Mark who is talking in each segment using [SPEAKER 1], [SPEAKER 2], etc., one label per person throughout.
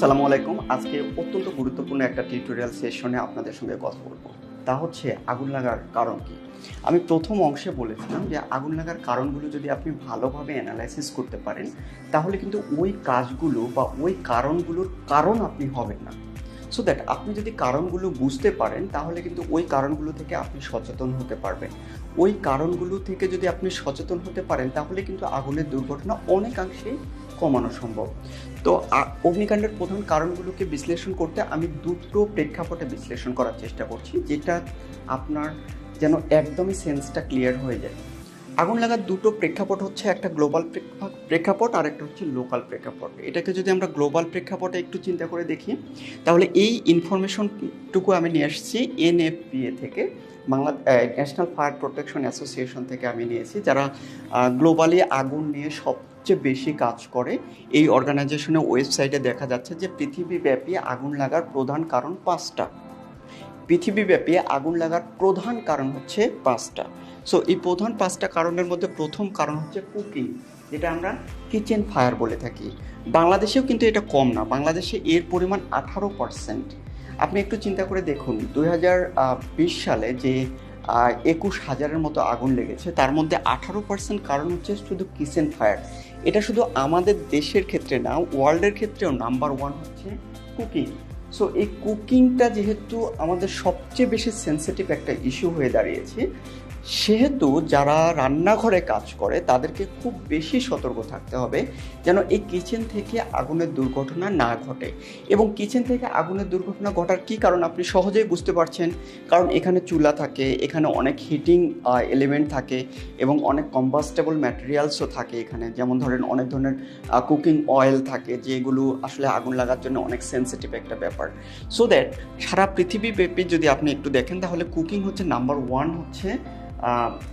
[SPEAKER 1] সালামু আলাইকুম। আজকে অত্যন্ত গুরুত্বপূর্ণ একটা টিউটোরিয়াল সেশনে আপনাদের সঙ্গে কথা বলব। তা হচ্ছে আগুন লাগার কারণ কি? আমি প্রথম অংশে বলেছিলাম যে আগুন লাগার কারণগুলো যদি আপনি ভালোভাবে অ্যানালাইসিস করতে পারেন, তাহলে কিন্তু ওই কাজগুলো বা ওই কারণগুলোর কারণ আপনি হবেন না। সো দ্যাট আপনি যদি কারণগুলো বুঝতে পারেন, তাহলে কিন্তু ওই কারণগুলো থেকে আপনি সচেতন হতে পারবেন। ওই কারণগুলো থেকে যদি আপনি সচেতন হতে পারেন, তাহলে কিন্তু আগুনের দুর্ঘটনা অনেকাংশেই কমানো সম্ভব। তো অগ্নিকাণ্ডের প্রধান কারণগুলোকে বিশ্লেষণ করতে আমি দুটো প্রেক্ষাপটে বিশ্লেষণ করার চেষ্টা করছি, যেটা আপনার যেন একদমই সেন্সটা ক্লিয়ার হয়ে যায়। আগুন লাগার দুটো প্রেক্ষাপট হচ্ছে একটা গ্লোবাল প্রেক্ষাপট আর একটা হচ্ছে লোকাল প্রেক্ষাপট। এটাকে যদি আমরা গ্লোবাল প্রেক্ষাপটে একটু চিন্তা করে দেখি, তাহলে এই ইনফরমেশনটুকু আমি নিয়ে আসছি এনএফপিএ থেকে, Bangla national fire protection association থেকে আমি নিয়েছি, যারা গ্লোবালি আগুন নিয়ে সবচেয়ে বেশি কাজ করে, এই অর্গানাইজেশনের ওয়েবসাইটে দেখা যাচ্ছে যে পৃথিবীব্যাপী আগুন লাগার প্রধান কারণ পাঁচটা। পৃথিবীব্যাপী আগুন লাগার প্রধান কারণ হচ্ছে পাঁচটা। সো এই প্রধান পাঁচটা কারণের মধ্যে প্রথম কারণ হচ্ছে কুকিং যেটা আমরা কিচেন ফায়ার বলে থাকি। বাংলাদেশেও কিন্তু এটা কম না, বাংলাদেশে এর পরিমাণ আঠারো পার্সেন্ট আপনি একটু চিন্তা করে দেখুন, দুই হাজার বিশ সালে যে একুশ হাজারের মতো আগুন লেগেছে, তার মধ্যে আঠারো পার্সেন্ট কারণ হচ্ছে শুধু কিচেন ফায়ার এটা শুধু আমাদের দেশের ক্ষেত্রে না ওয়ার্ল্ডের ক্ষেত্রেও নাম্বার ওয়ান হচ্ছে কুকিং সো এই কুকিংটা যেহেতু আমাদের সবচেয়ে বেশি সেন্সিটিভ একটা ইস্যু হয়ে দাঁড়িয়েছে সেহেতু যারা রান্নাঘরে কাজ করে, তাদেরকে খুব বেশি সতর্ক থাকতে হবে যেন এই কিচেন থেকে আগুনের দুর্ঘটনা না ঘটে। এবং কিচেন থেকে আগুনের দুর্ঘটনা ঘটার কি কারণ আপনি সহজেই বুঝতে পারছেন? কারণ এখানে চুলা থাকে, এখানে অনেক হিটিং এলিমেন্ট থাকে এবং অনেক কম্বাস্টেবল ম্যাটেরিয়ালসও থাকে এখানে। যেমন ধরেন অনেক ধরনের কুকিং অয়েল থাকে যেগুলো আসলে আগুন লাগার জন্য অনেক সেন্সিটিভ একটা ব্যাপার। সো দ্যাট সারা পৃথিবীব্যাপী যদি আপনি একটু দেখেন, তাহলে কুকিং হচ্ছে নাম্বার ওয়ান হচ্ছে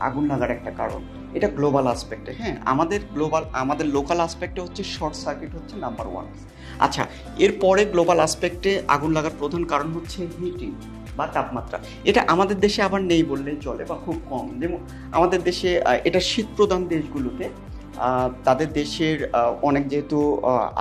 [SPEAKER 1] আগুন লাগার একটা কারণ। এটা গ্লোবাল আসপেক্টে হ্যাঁ? আমাদের গ্লোবাল আমাদের লোকাল আসপেক্টে হচ্ছে শর্ট সার্কিট হচ্ছে নাম্বার ওয়ান আচ্ছা এরপরে গ্লোবাল আসপেক্টে আগুন লাগার প্রধান কারণ হচ্ছে হিটিং বা তাপমাত্রা। এটা আমাদের দেশে আবার নেই বললেই চলে বা খুব কম। যেমন আমাদের দেশে এটা শীত প্রধান দেশগুলোতে। তাদের দেশের অনেক যেহেতু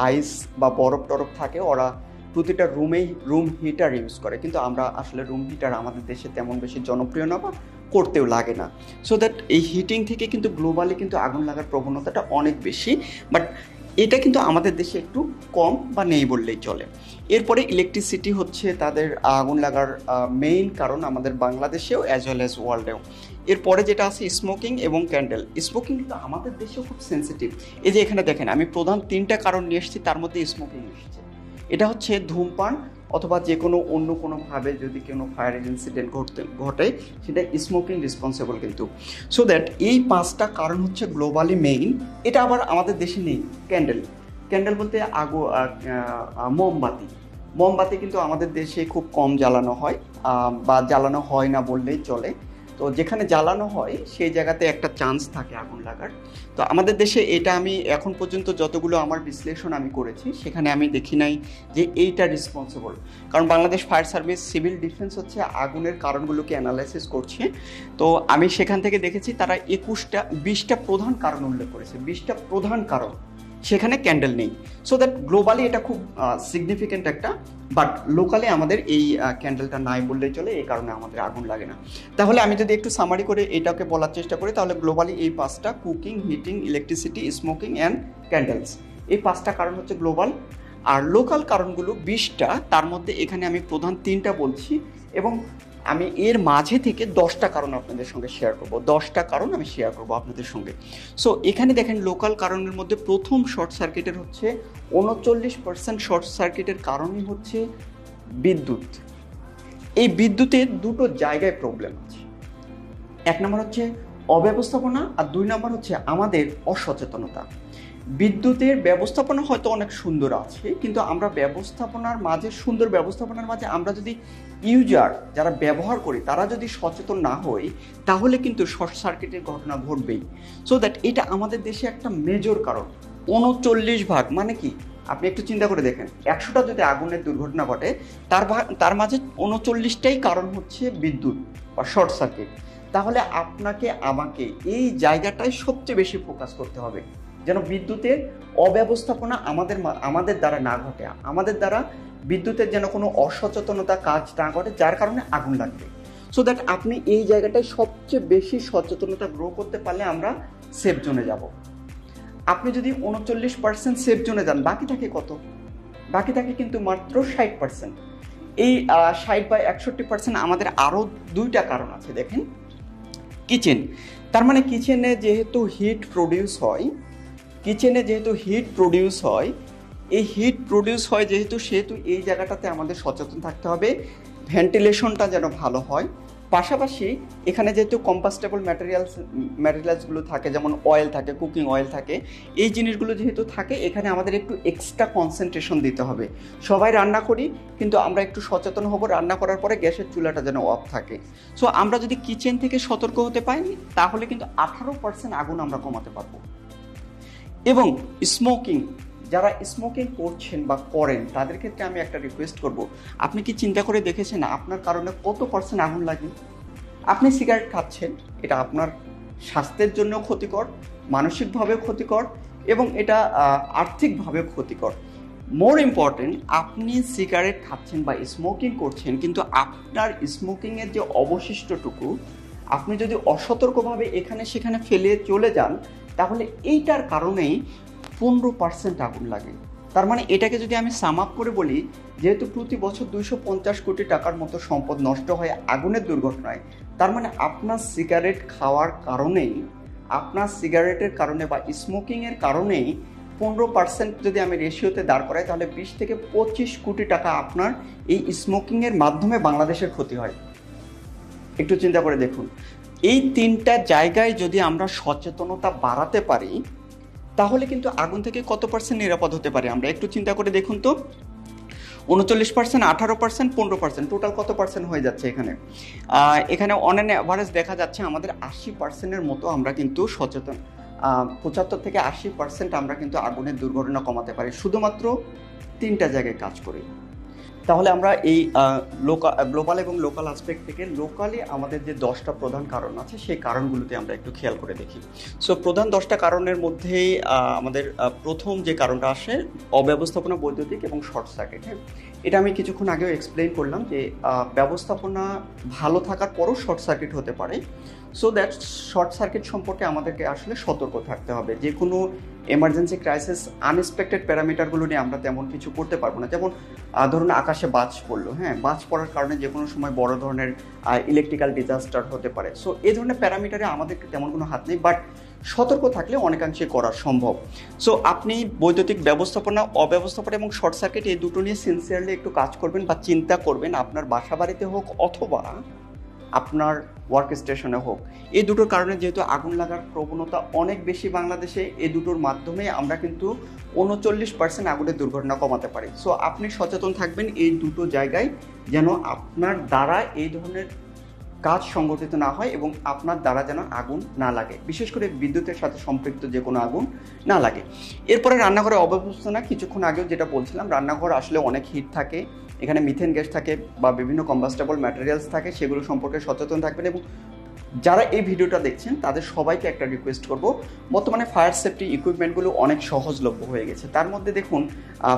[SPEAKER 1] আইস বা বরফ টরফ থাকে, ওরা প্রতিটা রুমেই রুম হিটার ইউজ করে। কিন্তু আমরা আসলে রুম হিটার আমাদের দেশে তেমন বেশি জনপ্রিয় না বা করতেও লাগে না। সো দ্যাট এই হিটিং থেকে কিন্তু গ্লোবালি কিন্তু আগুন লাগার প্রবণতাটা অনেক বেশি। বাট এটা কিন্তু আমাদের দেশে একটু কম বা নেই বললেই চলে। এরপরে ইলেকট্রিসিটি হচ্ছে তাদের আগুন লাগার মেইন কারণ আমাদের বাংলাদেশেও অ্যাজ ওয়েল অ্যাজ ওয়ার্ল্ডেও এরপরে যেটা আছে স্মোকিং এবং ক্যান্ডেল স্মোকিং কিন্তু আমাদের দেশেও খুব সেন্সিটিভ এই যে এখানে দেখেন, আমি প্রধান তিনটা কারণ নিয়ে এসেছি, তার মধ্যে স্মোকিং এসেছে। এটা হচ্ছে ধূমপান অথবা যে কোনো অন্য কোনোভাবে যদি কোনো ফায়ার ইনসিডেন্ট ঘটতে, ঘটে, সেটা স্মোকিং রেসপন্সিবল কিন্তু। সো দ্যাট এই পাঁচটা কারণ হচ্ছে গ্লোবালি মেইন এটা আবার আমাদের দেশে নেই ক্যান্ডেল ক্যান্ডেল বলতে আগো মোমবাতি। মোমবাতি কিন্তু আমাদের দেশে খুব কম জ্বালানো হয় বা জ্বালানো হয় না বললেই চলে। তো যেখানে জ্বালানো হয়, সেই জায়গাতে একটা চান্স থাকে আগুন লাগার। তো আমাদের দেশে এটা আমি এখন পর্যন্ত যতগুলো আমার বিশ্লেষণ আমি করেছি, সেখানে আমি দেখি নাই যে এইটা রেসপন্সিবল কারণ Bangladesh fire service civil defence হচ্ছে আগুনের কারণগুলোকে অ্যানালাইসিস করছে। তো আমি সেখান থেকে দেখেছি, তারা একুশটা, বিশটা প্রধান কারণ উল্লেখ করেছে। বিশটা প্রধান কারণ। সেখানে ক্যান্ডেল নেই। সো দ্যাট গ্লোবালি এটা খুব সিগনিফিক্যান্ট একটা বাট লোকালে আমাদের এই ক্যান্ডেলটা নাই বললেই চলে, এই কারণে আমাদের আগুন লাগে না। তাহলে আমি যদি একটু সামারি করে এটাকে বলার চেষ্টা করি, তাহলে গ্লোবালি এই পাঁচটা cooking heating electricity smoking and candles এই পাঁচটা কারণ হচ্ছে গ্লোবাল আর লোকাল কারণগুলো বিশটা, তার মধ্যে এখানে আমি প্রধান তিনটা বলছি, এবং আমি এর মাঝে থেকে দশটা কারণ আপনাদের সঙ্গে শেয়ার করব। দশটা কারণ আমি শেয়ার করব আপনাদের সঙ্গে। সো এখানে দেখেন লোকাল কারণের মধ্যে প্রথম শর্ট সার্কিটের হচ্ছে উনচল্লিশ পার্সেন্ট শর্ট সার্কিটের কারণই হচ্ছে বিদ্যুৎ। এই বিদ্যুতের দুটো জায়গায় প্রবলেম আছে। এক নম্বর হচ্ছে অব্যবস্থাপনা আর দুই নম্বর হচ্ছে আমাদের অসচেতনতা। বিদ্যুতের ব্যবস্থাপনা হয়তো অনেক সুন্দর আছে, কিন্তু আমরা ব্যবস্থাপনার মাঝে, সুন্দর ব্যবস্থাপনার মাঝে আমরা যদি ইউজার যারা ব্যবহার করি, তারা যদি সচেতন না হই, তাহলে কিন্তু শর্ট সার্কিটের ঘটনা ঘটবেই। সো দ্যাট এটা আমাদের দেশে একটা মেজর কারণ। উনচল্লিশ ভাগ মানে কি? আপনি একটু চিন্তা করে দেখেন। একশোটা যদি আগুনের দুর্ঘটনা ঘটে, তার তার মাঝে উনচল্লিশটাই কারণ হচ্ছে বিদ্যুৎ বা শর্ট সার্কিট। তাহলে আপনাকে, আমাকে এই জায়গাটায় সবচেয়ে বেশি ফোকাস করতে হবে। যেন বিদ্যুতের অব্যবস্থাপনা আমাদের আমাদের দ্বারা না ঘটে। আমাদের দ্বারা বিদ্যুতের যেন কোনো অসচেতনতা কাজ না ঘটে, যার কারণে আগুন লাগবে। সো দ্যাট আপনি এই জায়গাটায় সবচেয়ে বেশি সচেতনতা গ্রো করতে পারলে আমরা সেফ জোনে যাব। আপনি যদি উনচল্লিশ পার্সেন্ট সেফ জোনে যান, বাকি থাকে কত? বাকি থাকে কিন্তু মাত্র ষাট পার্সেন্ট এই ষাট বা একষট্টি পার্সেন্ট আমাদের আরও দুইটা কারণ আছে। দেখেন কিচেন তার মানে কিচেনে যেহেতু হিট প্রডিউস হয় কিচেনে যেহেতু হিট প্রডিউস হয়, এই হিট প্রডিউস হয় যেহেতু, সেহেতু এই জায়গাটাতে আমাদের সচেতন থাকতে হবে। ভেন্টিলেশনটা যেন ভালো হয়। পাশাপাশি এখানে যেহেতু কম্পাস্টেবল ম্যাটেরিয়ালস ম্যাটেরিয়ালসগুলো থাকে, যেমন অয়েল থাকে কুকিং অয়েল থাকে, এই জিনিসগুলো যেহেতু থাকে, এখানে আমাদের একটু এক্সট্রা কনসেন্ট্রেশন দিতে হবে। সবাই রান্না করি, কিন্তু আমরা একটু সচেতন হব, রান্না করার পরে গ্যাসের চুলাটা যেন অফ থাকে। সো আমরা যদি কিচেন থেকে সতর্ক হতে পারি, তাহলে কিন্তু আঠারো পার্সেন্ট আগুন আমরা কমাতে পারব। এবং স্মোকিং যারা স্মোকিং করছেন বা করেন, তাদের ক্ষেত্রে আমি একটা রিকোয়েস্ট করব। আপনি কি চিন্তা করে দেখেছেন আপনার কারণে কত পার্সেন্ট আগুন লাগে? আপনি সিগারেট খাচ্ছেন, এটা আপনার স্বাস্থ্যের জন্য ক্ষতিকর মানসিকভাবে ক্ষতিকর এবং এটা আর্থিকভাবে ক্ষতিকর। মোর ইম্পর্টেন্ট আপনি সিগারেট খাচ্ছেন বা স্মোকিং করছেন, কিন্তু আপনার স্মোকিংয়ের যে অবশিষ্টটুকু, আপনি যদি অসতর্কভাবে এখানে সেখানে ফেলে চলে যান তাহলে এইটার কারণেই পনেরো পার্সেন্ট আগুন লাগে। তার মানে এটাকে যদি আমি সাম আপ করে বলি, যেহেতু প্রতি বছর দুইশো পঞ্চাশ কোটি টাকার মতো সম্পদ নষ্ট হয় আগুনের দুর্ঘটনায়, তার মানে আপনার সিগারেট খাওয়ার কারণেই, আপনার সিগারেটের কারণে বা স্মোকিংয়ের কারণেই পনেরো পার্সেন্ট যদি আমি রেশিওতে দাঁড় করাই, তাহলে বিশ থেকে পঁচিশ কোটি টাকা আপনার এই স্মোকিংয়ের মাধ্যমে বাংলাদেশের ক্ষতি হয়। একটু চিন্তা করে দেখুন। এই তিনটা জায়গায় যদি আমরা সচেতনতা বাড়াতে পারি, তাহলে কিন্তু আগুন থেকে কত পার্সেন্ট নিরাপদ হতে পারে? আমরা একটু চিন্তা করে দেখুন তো। উনচল্লিশ পার্সেন্ট আঠারো পার্সেন্ট পনেরো পার্সেন্ট টোটাল কত পার্সেন্ট হয়ে যাচ্ছে এখানে? এখানে অন অ্যাভারেজ দেখা যাচ্ছে আমাদের আশি পার্সেন্টের মতো আমরা কিন্তু সচেতন পঁচাত্তর থেকে আশি পার্সেন্ট আমরা কিন্তু আগুনের দুর্ঘটনা কমাতে পারি। শুধুমাত্র তিনটা জায়গায় কাজ করি। তাহলে আমরা এই লোকাল গ্লোবাল এবং লোকাল আসপেক্ট থেকে লোকালি আমাদের যে দশটা প্রধান কারণ আছে, সেই কারণগুলোতে আমরা একটু খেয়াল করে দেখি। সো প্রধান দশটা কারণের মধ্যেই আমাদের প্রথম যে কারণটা আসে, অব্যবস্থাপনা বৈদ্যুতিক এবং শর্ট সার্কিট হ্যাঁ? এটা আমি কিছুক্ষণ আগেও এক্সপ্লেন করলাম যে ব্যবস্থাপনা ভালো থাকার পরও শর্ট সার্কিট হতে পারে। সো দ্যাট শর্ট সার্কিট সম্পর্কে আমাদেরকে আসলে সতর্ক থাকতে হবে। যে কোনো এমার্জেন্সি ক্রাইসিস আনএক্সপেক্টেড প্যারামিটারগুলো নিয়ে আমরা তেমন কিছু করতে পারব না। যেমন ধরুন আকাশে বাজ পড়ল হ্যাঁ বাজ পড়ার কারণে যে কোনো সময় বড় ধরনের ইলেকট্রিক্যাল ডিজাস্টার হতে পারে। সো এই ধরনের প্যারামিটারে আমাদের তেমন কোনো হাত নেই বাট সতর্ক থাকলে অনেকাংশে করা সম্ভব। সো আপনি বৈদ্যুতিক ব্যবস্থাপনা, অব্যবস্থাপনা এবং শর্ট সার্কিট এই দুটো নিয়ে সিনসিয়ারলি একটু কাজ করবেন বা চিন্তা করবেন, আপনার বাসা বাড়িতে হোক অথবা আপনার ওয়ার্ক স্টেশনে হোক। এই দুটোর কারণে যেহেতু আগুন লাগার প্রবণতা অনেক বেশি বাংলাদেশে, এই দুটোর মাধ্যমে আমরা কিন্তু উনচল্লিশ পার্সেন্ট আগুনের দুর্ঘটনা কমাতে পারি। সো আপনি সচেতন থাকবেন এই দুটো জায়গায় যেন আপনার দ্বারা এই ধরনের কাজ সংগঠিত না হয় এবং আপনার দ্বারা যেন আগুন না লাগে। বিশেষ করে বিদ্যুতের সাথে সম্পৃক্ত যে কোনো আগুন না লাগে। এরপরে রান্নাঘরে অব্যবস্থাপনা কিছুক্ষণ আগেও যেটা বলছিলাম, রান্নাঘর আসলে অনেক হিট থাকে। এখানে মিথেন গ্যাস থাকে বা বিভিন্ন কম্বাস্টেবল ম্যাটেরিয়ালস থাকে, সেগুলো সম্পর্কে সচেতন থাকবেন এবং যারা এই ভিডিওটা দেখছেন, তাদের সবাইকে একটা রিকোয়েস্ট করব। বর্তমানে ফায়ার সেফটি ইকুইপমেন্টগুলো অনেক সহজলভ্য হয়ে গেছে। তার মধ্যে দেখুন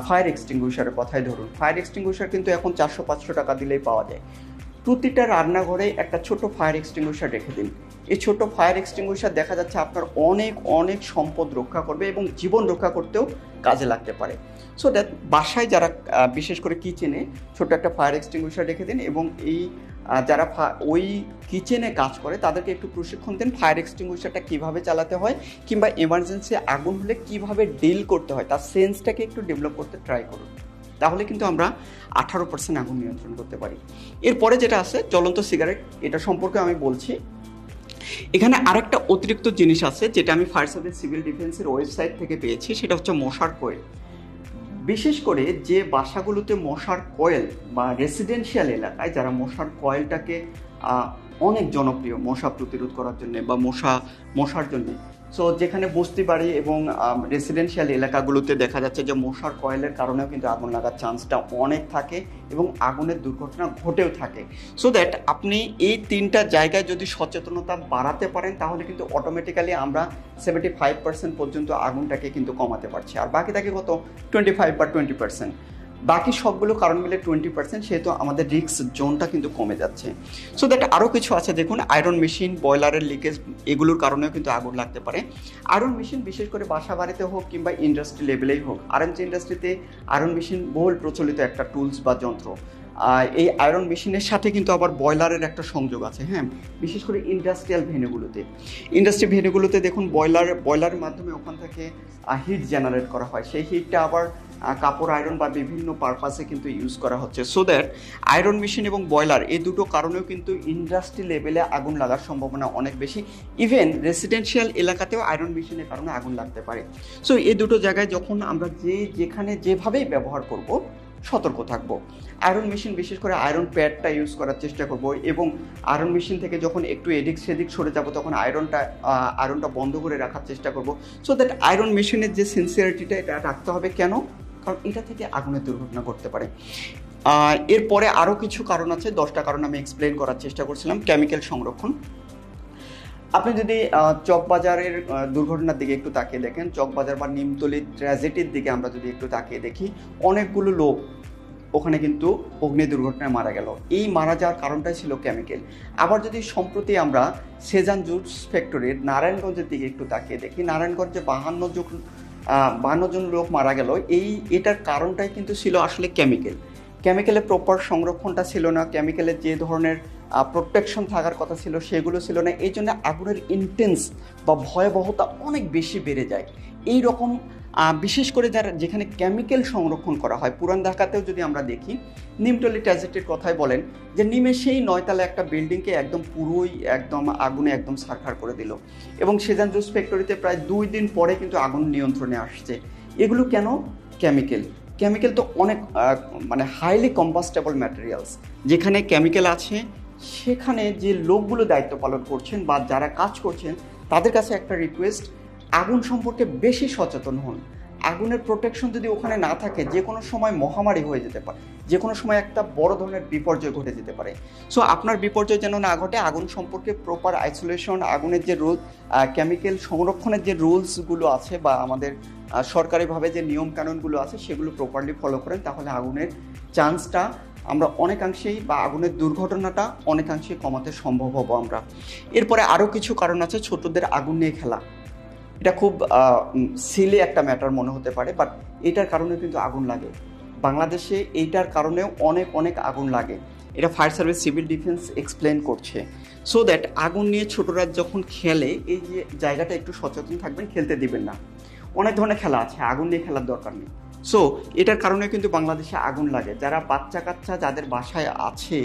[SPEAKER 1] ফায়ার এক্সটিংগুইশারের কথাই ধরুন। ফায়ার এক্সটিংগুইশার কিন্তু এখন চারশো পাঁচশো টাকা দিলেই পাওয়া যায়। প্রতিটা রান্নাঘরে একটা ছোট ফায়ার এক্সটিংগুইশার রেখে দিন। এই ছোট ফায়ার এক্সটিংগুইশার দেখা যাচ্ছে আপনার অনেক অনেক সম্পদ রক্ষা করবে এবং জীবন রক্ষা করতেও কাজে লাগতে পারে। সো দ্যাট বাসায় যারা বিশেষ করে কিচেনে ছোট একটা ফায়ার এক্সটিংগুইশার রেখে দিন এবং এই যারা ওই কিচেনে কাজ করে তাদেরকে একটু প্রশিক্ষণ দেন ফায়ার এক্সটিংগুইশারটা কীভাবে চালাতে হয় কিংবা এমার্জেন্সি আগুন হলে কীভাবে ডিল করতে হয়, তার সেন্সটাকে একটু ডেভেলপ করতে ট্রাই করুন। তাহলে কিন্তু আমরা আঠারো পার্সেন্ট আগুন নিয়ন্ত্রণ করতে পারি। এরপরে যেটা আছে, জ্বলন্ত সিগারেট এটা সম্পর্কে আমি বলছি। এখানে আরেকটা অতিরিক্ত জিনিস আছে, যেটা আমি ফায়ার সার্ভিস সিভিল ডিফেন্সের ওয়েবসাইট থেকে পেয়েছি, সেটা হচ্ছে মশার কোয়েল বিশেষ করে যে বাসাগুলোতে মশার কয়েল বা রেসিডেন্সিয়াল এলাকায় যারা মশার কয়েলটাকে অনেক জনপ্রিয় মশা প্রতিরোধ করার জন্য বা মশা, মশার জন্য সো যেখানে বস্তি বাড়ি এবং রেসিডেন্সিয়াল এলাকাগুলোতে দেখা যাচ্ছে যে মশার কয়েলের কারণেও কিন্তু আগুন লাগার চান্সটা অনেক থাকে এবং আগুনের দুর্ঘটনা ঘটেও থাকে। সো দ্যাট আপনি এই তিনটা জায়গায় যদি সচেতনতা বাড়াতে পারেন, তাহলে কিন্তু অটোমেটিক্যালি আমরা সেভেন্টি ফাইভ পার্সেন্ট পর্যন্ত আগুনটাকে কিন্তু কমাতে পারছি। আর বাকি থাকে কত? টোয়েন্টি ফাইভ বা টোয়েন্টি পার্সেন্ট বাকি সবগুলো কারণ মিলে টোয়েন্টি পার্সেন্ট সেহেতু আমাদের রিক্স জোনটা কিন্তু কমে যাচ্ছে। সো দ্যাট আরও কিছু আছে, দেখুন আয়রন মেশিন বয়লারের লিকেজ এগুলোর কারণেও কিন্তু আগুন লাগতে পারে। আয়রন মেশিন বিশেষ করে বাসা বাড়িতে হোক কিংবা ইন্ডাস্ট্রি লেভেলেই হোক আরএমজি ইন্ডাস্ট্রিতে আয়রন মেশিন বহুল প্রচলিত একটা টুলস বা যন্ত্র। এই আয়রন মেশিনের সাথে কিন্তু আবার বয়লারের একটা সংযোগ আছে হ্যাঁ? বিশেষ করে ইন্ডাস্ট্রিয়াল ভেনুগুলোতে। ইন্ডাস্ট্রি ভেনুগুলোতে দেখুন বয়লার বয়লারের মাধ্যমে ওখান থেকে হিট জেনারেট করা হয়। সেই হিটটা আবার কাপড় আয়রন বা বিভিন্ন পারপাসে কিন্তু ইউজ করা হচ্ছে। সো দ্যাট আয়রন মেশিন এবং বয়লার এই দুটো কারণেও কিন্তু ইন্ডাস্ট্রি লেভেলে আগুন লাগার সম্ভাবনা অনেক বেশি। ইভেন রেসিডেন্সিয়াল এলাকাতেও আয়রন মেশিনের কারণে আগুন লাগতে পারে। সো এই দুটো জায়গায় যখন আমরা যে, যেখানে যেভাবেই ব্যবহার করব সতর্ক থাকব। আয়রন মেশিন বিশেষ করে আয়রন প্যাডটা ইউজ করার চেষ্টা করব এবং আয়রন মেশিন থেকে যখন একটু এদিক সেদিক সরে যাব, তখন আয়রনটা আয়রনটা বন্ধ করে রাখার চেষ্টা করব। সো দ্যাট আয়রন মেশিনের যে সিনসিয়ারিটিটা এটা রাখতে হবে কেন? কারণ এটা থেকে আগুনের দুর্ঘটনা ঘটতে পারে। এরপরে আরও কিছু কারণ আছে, দশটা কারণ আমি এক্সপ্লেন করার চেষ্টা করছিলাম। কেমিক্যাল সংরক্ষণ। আপনি যদি চকবাজারের দুর্ঘটনার দিকে একটু তাকিয়ে দেখেন চকবাজার বা নিমতলি ট্র্যাজেডির দিকে আমরা যদি একটু তাকিয়ে দেখি, অনেকগুলো লোক ওখানে কিন্তু অগ্নি দুর্ঘটনায় মারা গেল। এই মারা যাওয়ার কারণটাই ছিল কেমিক্যাল। আবার যদি সম্প্রতি আমরা সেজান জুস ফ্যাক্টরির নারায়ণগঞ্জের দিকে একটু তাকিয়ে দেখি, নারায়ণগঞ্জে বাহান্ন জন বাহান্ন জন লোক মারা গেল। এই, এটার কারণটাই কিন্তু ছিল আসলে কেমিক্যাল। কেমিক্যালের প্রপার সংরক্ষণটা ছিল না কেমিক্যালের যে ধরনের প্রোটেকশন থাকার কথা ছিল, সেগুলো ছিল না। এই জন্য আগুনের ইন্টেন্স বা ভয়াবহতা অনেক বেশি বেড়ে যায়। এই রকম বিশেষ করে যারা, যেখানে কেমিক্যাল সংরক্ষণ করা হয়, পুরান ঢাকাতেও যদি আমরা দেখি নিমটলি ট্যাজেটের কথাই বলেন, যে নিমে সেই নয়তলা একটা বিল্ডিংকে একদম পুরোই একদম আগুনে একদম সারখার করে দিল। এবং সেজান জুস ফ্যাক্টরিতে প্রায় দুই দিন পরে কিন্তু আগুন নিয়ন্ত্রণে আসছে। এগুলো কেন? কেমিক্যাল কেমিক্যাল তো অনেক মানে হাইলি কম্পাস্টেবল ম্যাটেরিয়ালস যেখানে কেমিক্যাল আছে, সেখানে যে লোকগুলো দায়িত্ব পালন করছেন বা যারা কাজ করছেন, তাদের কাছে একটা রিকোয়েস্ট আগুন সম্পর্কে বেশি সচেতন হন। আগুনের প্রোটেকশন যদি ওখানে না থাকে, যে কোনো সময় মহামারী হয়ে যেতে পারে, যে কোনো সময় একটা বড় ধরনের বিপর্যয় ঘটে যেতে পারে। সো আপনার বিপর্যয় যেন না ঘটে, আগুন সম্পর্কে প্রপার আইসোলেশন আগুনের যে রুল কেমিক্যাল সংরক্ষণের যে রুলসগুলো আছে বা আমাদের সরকারিভাবে যে নিয়ম কানুনগুলো আছে, সেগুলো প্রপারলি ফলো করেন, তাহলে আগুনের চান্সটা আমরা অনেকাংশেই বা আগুনের দুর্ঘটনাটা অনেকাংশেই কমাতে সম্ভব হব আমরা। এরপরে আরও কিছু কারণ আছে ছোটদের আগুন নিয়ে খেলা। এটা খুব সিলে একটা ম্যাটার মনে হতে পারে বাট এটার কারণে কিন্তু আগুন লাগে। বাংলাদেশে এইটার কারণেও অনেক অনেক আগুন লাগে। এটা fire service civil defence explain করছে। সো দ্যাট আগুন নিয়ে ছোটরা যখন খেলে, এই যে জায়গাটা একটু সচেতন থাকবেন, খেলতে দিবেন না। অনেক ধরনের খেলা আছে, আগুন নিয়ে খেলার দরকার নেই। সো এটার কারণে কিন্তু বাংলাদেশে আগুন লাগে। যারা বাচ্চা কাচ্চা যাদের বাসায় আছে,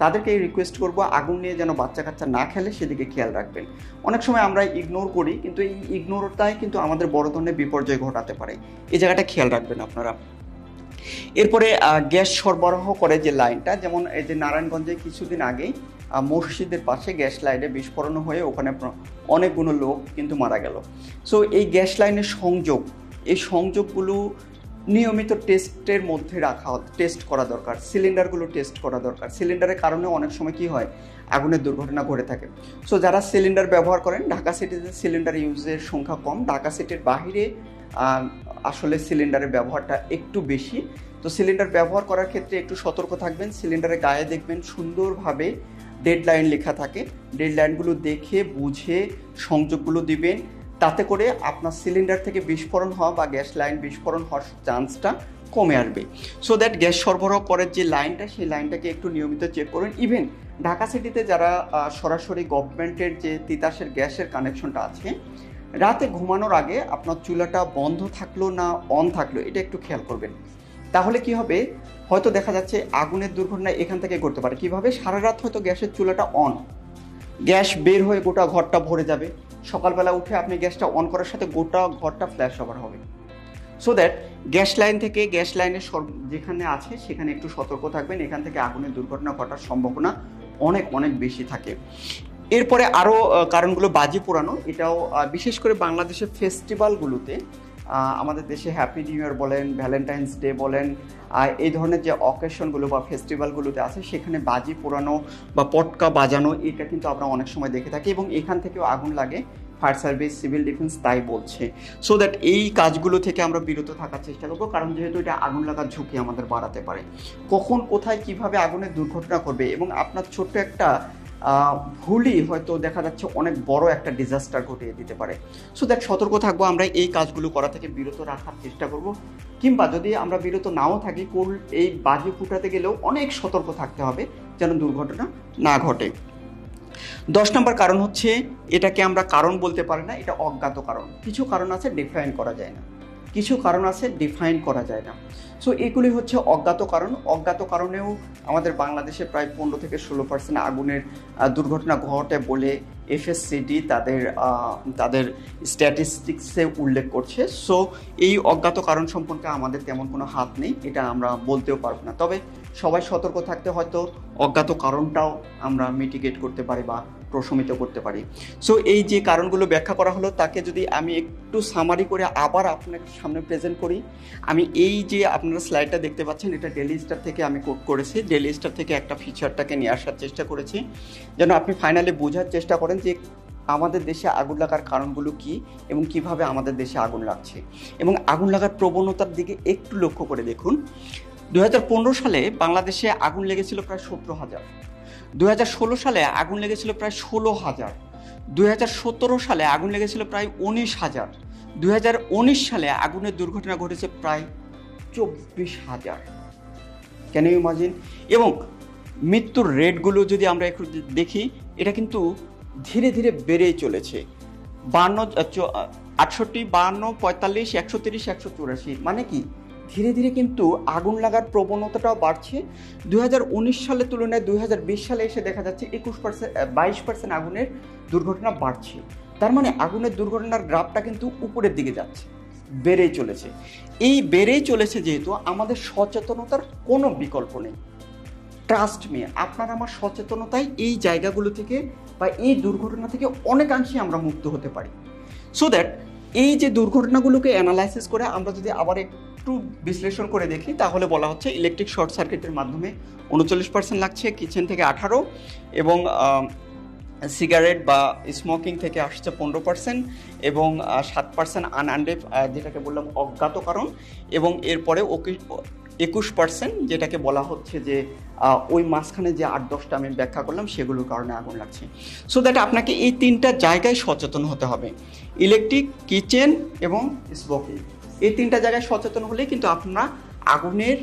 [SPEAKER 1] তাদেরকে রিকোয়েস্ট করব আগুন নিয়ে যেন বাচ্চা কাচ্চা না খেলে সেদিকে খেয়াল রাখবেন। অনেক সময় আমরা ইগনোর করি, কিন্তু এই ইগনোরটাই কিন্তু আমাদের বড় ধরনের বিপর্যয় ঘটাতে পারে। এই জায়গাটা খেয়াল রাখবেন আপনারা। এরপরে গ্যাস সরবরাহ করে যে লাইনটা, যেমন এই যে নারায়ণগঞ্জে কিছুদিন আগেই মসজিদের পাশে গ্যাস লাইনে বিস্ফোরণ হয়ে ওখানে অনেকগুলো লোক কিন্তু মারা গেল। সো এই গ্যাস লাইনের সংযোগ, এই সংযোগগুলো নিয়মিত টেস্টের মধ্যে রাখা টেস্ট করা দরকার, সিলিন্ডারগুলো টেস্ট করা দরকার। সিলিন্ডারের কারণে অনেক সময় কি হয় আগুনের দুর্ঘটনা ঘটে থাকে। সো যারা সিলিন্ডার ব্যবহার করেন, ঢাকা সিটিতে সিলিন্ডার ইউজের সংখ্যা কম। ঢাকা সিটির বাহিরে আসলে সিলিন্ডারের ব্যবহারটা একটু বেশি। তো, সিলিন্ডার ব্যবহার করার ক্ষেত্রে একটু সতর্ক থাকবেন, সিলিন্ডারের গায়ে দেখবেন সুন্দরভাবে ডেড লাইন লেখা থাকে। ডেড লাইনগুলো দেখে, বুঝে সংযোগগুলো দিবেন। তাতে করে আপনার সিলিন্ডার থেকে বিস্ফোরণ হওয়া বা গ্যাস লাইন বিস্ফোরণ হওয়ার চান্সটা কমে আসবে। সো দ্যাট গ্যাস সরবরাহ করার যে লাইনটা, সেই লাইনটাকে একটু নিয়মিত চেক করুন। ইভেন ঢাকা সিটিতে যারা সরাসরি গভর্নমেন্টের যে তিতাসের গ্যাসের কানেকশনটা আছে, রাতে ঘুমানোর আগে আপনার চুলাটা বন্ধ থাকল না অন থাকল, এটা একটু খেয়াল করবেন। তাহলে কি হবে? হয়তো দেখা যাচ্ছে আগুনের দুর্ঘটনা এখান থেকে ঘটতে পারে। কীভাবে? সারা রাত হয়তো গ্যাসের চুলাটা অন গ্যাস বের হয়ে গোটা ঘরটা ভরে যাবে। সকালবেলা উঠে আপনি গ্যাসটা অন করার সাথে গোটা ঘরটা ফ্ল্যাশ ওভার হবে। সো দ্যাট গ্যাস লাইন থেকে গ্যাস লাইনের যেখানে আছে, সেখানে একটু সতর্ক থাকবেন। এখান থেকে আগুনের দুর্ঘটনা ঘটার সম্ভাবনা অনেক অনেক বেশি থাকে। এরপরে আরও কারণগুলো বাজি পোড়ানো। এটাও বিশেষ করে বাংলাদেশের ফেস্টিভ্যালগুলোতে আমাদের দেশে হ্যাপি নিউ ইয়ার বলেন ভ্যালেন্টাইন্স ডে বলেন এই ধরনের যে অকেশনগুলো বা ফেস্টিভ্যালগুলোতে আছে, সেখানে বাজি পোড়ানো বা পটকা বাজানো, এটা কিন্তু আমরা অনেক সময় দেখে থাকি এবং এখান থেকেও আগুন লাগে। ফায়ার সার্ভিস সিভিল ডিফেন্স তাই বলছে। সো দ্যাট এই কাজগুলো থেকে আমরা বিরত থাকার চেষ্টা করব, কারণ যেহেতু এটা আগুন লাগার ঝুঁকি আমাদের বাড়াতে পারে। কখন, কোথায়, কীভাবে আগুনের দুর্ঘটনা করবে এবং আপনার ছোট্ট একটা ভুলই হয়তো দেখা যাচ্ছে অনেক বড় একটা ডিজাস্টার ঘটিয়ে দিতে পারে। সো দ্যাট সতর্ক থাকব, আমরা এই কাজগুলো করা থেকে বিরত রাখার চেষ্টা করব। কিংবা যদি আমরা বিরত নাও থাকি, কোন এই বাজি ফুটাতে গেলেও অনেক সতর্ক থাকতে হবে যেন দুর্ঘটনা না ঘটে। দশ নম্বর কারণ হচ্ছে, এটাকে আমরা কারণ বলতে পারি না, এটা অজ্ঞাত কারণ। কিছু কারণ আছে ডিফাইন করা যায় না। কিছু কারণ আছে ডিফাইন করা যায় না। সো এগুলি হচ্ছে অজ্ঞাত কারণ। অজ্ঞাত কারণেও আমাদের বাংলাদেশে প্রায় পনেরো থেকে ষোলো পার্সেন্ট আগুনের দুর্ঘটনা ঘটে বলে এফএসসিডি তাদের তাদের স্ট্যাটিস্টিক্সে উল্লেখ করছে। সো এই অজ্ঞাত কারণ সম্পর্কে আমাদের তেমন কোনো হাত নেই, এটা আমরা বলতেও পারব না। তবে সবাই সতর্ক থাকতে হয়তো অজ্ঞাত কারণটাও আমরা মিটিগেট করতে পারি বা প্রশমিত করতে পারি। সো এই যে কারণগুলো ব্যাখ্যা করা হলো, তাকে যদি আমি একটু সামারি করে আবার আপনার সামনে প্রেজেন্ট করি, আমি এই যে আপনারা স্লাইডটা দেখতে পাচ্ছেন, এটা ডেলি স্টার থেকে আমি কোড করেছি। ডেলি স্টার থেকে একটা ফিচারটাকে নিয়ে আসার চেষ্টা করেছি। যেন আপনি ফাইনালি বোঝার চেষ্টা করেন যে আমাদের দেশে আগুন লাগার কারণগুলো কি এবং কীভাবে আমাদের দেশে আগুন লাগছে। এবং আগুন লাগার প্রবণতার দিকে একটু লক্ষ্য করে দেখুন। দু হাজার পনেরো সালে বাংলাদেশে আগুন লেগেছিল প্রায় সত্তর হাজার। দু হাজার ষোলো সালে আগুন লেগেছিল প্রায় ষোলো হাজার। দু সালে আগুন লেগেছিল প্রায় উনিশ হাজার। দু সালে আগুনের দুর্ঘটনা ঘটেছে প্রায় চব্বিশ হাজার। কেন ইমাজিন এবং মৃত্যুর রেটগুলো যদি আমরা একটু দেখি, এটা কিন্তু ধীরে ধীরে বেড়েই চলেছে। বান্ন আটষট্টি, বান্ন, পঁয়তাল্লিশ, একশো তিরিশ, একশো চুরাশি মানে কি? ধীরে ধীরে কিন্তু আগুন লাগার প্রবণতাটাও বাড়ছে। দু হাজার উনিশ সালের তুলনায় দু হাজার বিশ সালে এসে দেখা যাচ্ছে একুশ পার্সেন্ট বাইশ পার্সেন্ট আগুনের দুর্ঘটনা বাড়ছে। তার মানে আগুনের দুর্ঘটনার গ্রাফটা কিন্তু উপরের দিকে যাচ্ছে, বেড়েই চলেছে। এই বেড়েই চলেছে যেহেতু আমাদের সচেতনতার কোনো বিকল্প নেই। ট্রাস্ট মি আপনার আমার সচেতনতায় এই জায়গাগুলো থেকে বা এই দুর্ঘটনা থেকে অনেকাংশে আমরা মুক্ত হতে পারি। সো দ্যাট এই যে দুর্ঘটনাগুলোকে অ্যানালাইসিস করে আমরা যদি আবার একটু বিশ্লেষণ করে দেখি। তাহলে বলা হচ্ছে ইলেকট্রিক শর্ট সার্কিটের মাধ্যমে উনচল্লিশ পার্সেন্ট লাগছে কিচেন থেকে আঠারো এবং সিগারেট বা স্মোকিং থেকে আসছে পনেরো পার্সেন্ট এবং সাত পার্সেন্ট আনআন্ডে যেটাকে বললাম অজ্ঞাত কারণ এবং এরপরে ওকে একুশ পার্সেন্ট যেটাকে বলা হচ্ছে যে ওই মাঝখানে যে আট, দশটা আমি ব্যাখ্যা করলাম সেগুলোর কারণে আগুন লাগছে। সো দ্যাট আপনাকে এই তিনটা জায়গায় সচেতন হতে হবে। ইলেকট্রিক কিচেন এবং স্মোকিং এই তিনটা জায়গায় সচেতন হলে কিন্তু আপনারা আগুনের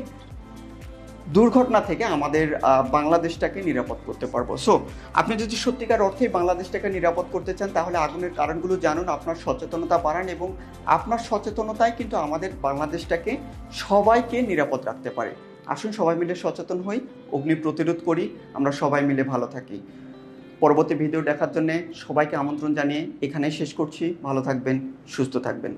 [SPEAKER 1] দুর্ঘটনা থেকে আমাদের বাংলাদেশটাকে নিরাপদ করতে পারব। সো আপনি যদি সত্যিকার অর্থে বাংলাদেশটাকে নিরাপদ করতে চান, তাহলে আগুনের কারণগুলো জানুন, আপনার সচেতনতা বাড়ান এবং আপনার সচেতনতায় কিন্তু আমাদের বাংলাদেশটাকে সবাইকে নিরাপদ রাখতে পারে। আসুন সবাই মিলে সচেতন হই, অগ্নি প্রতিরোধ করি, আমরা সবাই মিলে ভালো থাকি। পরবর্তী ভিডিও দেখার জন্য সবাইকে আমন্ত্রণ জানিয়ে এখানেই শেষ করছি। ভালো থাকবেন, সুস্থ থাকবেন।